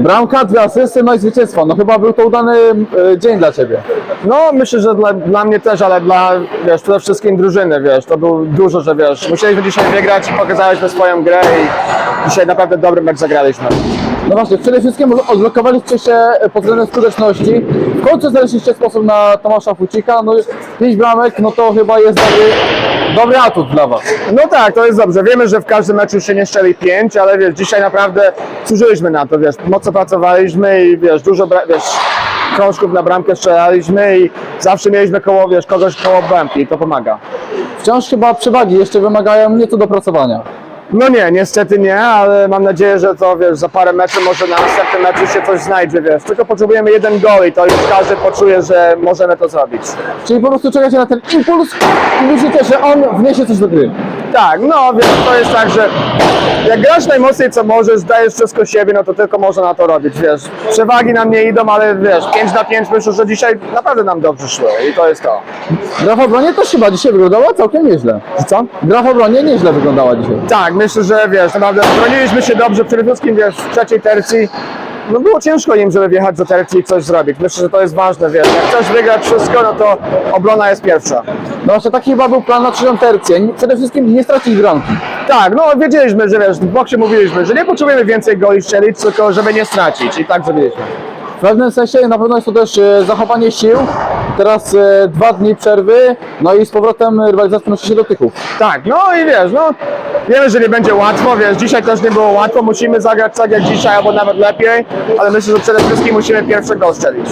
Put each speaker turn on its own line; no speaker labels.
Bramka, dwie asysty, no i zwycięstwo. No chyba był to udany e, dzień dla Ciebie.
No myślę, że dla, dla mnie też, ale dla, wiesz, przede wszystkim drużyny, wiesz, to było dużo, że wiesz, musieliśmy dzisiaj wygrać i pokazaliśmy swoją grę i dzisiaj naprawdę dobry mecz zagraliśmy.
No właśnie, przede wszystkim odblokowaliście się pod względem skuteczności. W końcu znaleźliście sposób na Tomasza Fucika. No pięć bramek, no to chyba jest dobry, dobry atut dla Was.
No tak, to jest dobrze. Wiemy, że w każdym meczu się nie strzeli pięć, ale wiesz, dzisiaj naprawdę służyliśmy na to, wiesz, mocno pracowaliśmy i wiesz, dużo, wiesz, krążków na bramkę strzelaliśmy i zawsze mieliśmy koło, wiesz, kogoś koło bramki i to pomaga.
Wciąż chyba przewagi jeszcze wymagają nieco dopracowania.
No nie, niestety nie, ale mam nadzieję, że to wiesz, za parę meczów może na następnym meczu się coś znajdzie, wiesz. Tylko potrzebujemy jeden gol i to już każdy poczuje, że możemy to zrobić.
Czyli po prostu czekacie na ten impuls i myślicie, że on wniesie coś do gry.
Tak, no wiesz, to jest tak, że jak grasz najmocniej co możesz, dajesz wszystko siebie, no to tylko można na to robić, wiesz. Przewagi nam nie idą, ale wiesz, 5 na 5 myślę, że dzisiaj naprawdę nam dobrze szło i to jest to.
Gra w obronie też chyba dzisiaj wyglądała całkiem nieźle.
Co?
Gra w obronie nieźle wyglądała dzisiaj.
Tak, myślę, że wiesz, naprawdę broniliśmy się dobrze, przede wszystkim wiesz, w trzeciej tercji. No było ciężko im, żeby wjechać do tercji i coś zrobić. Myślę, że to jest ważne, wiesz. Jak chcesz wygrać wszystko, no to obrona jest pierwsza.
No właśnie taki chyba był plan na trzecią tercję. Przede wszystkim nie stracić bramki.
Tak, no wiedzieliśmy, że wiesz, w boksie mówiliśmy, że nie potrzebujemy więcej goli strzelić, tylko żeby nie stracić i tak zrobiliśmy.
W pewnym sensie na pewno jest to też e, zachowanie sił. Teraz e, dwa dni przerwy, no i z powrotem rywalizacja nosi się do tychów.
Tak, no i wiesz, no wiemy, że nie będzie łatwo, wiesz, dzisiaj też nie było łatwo, musimy zagrać tak jak dzisiaj, albo nawet lepiej, ale myślę, że przede wszystkim musimy pierwszy gol strzelić.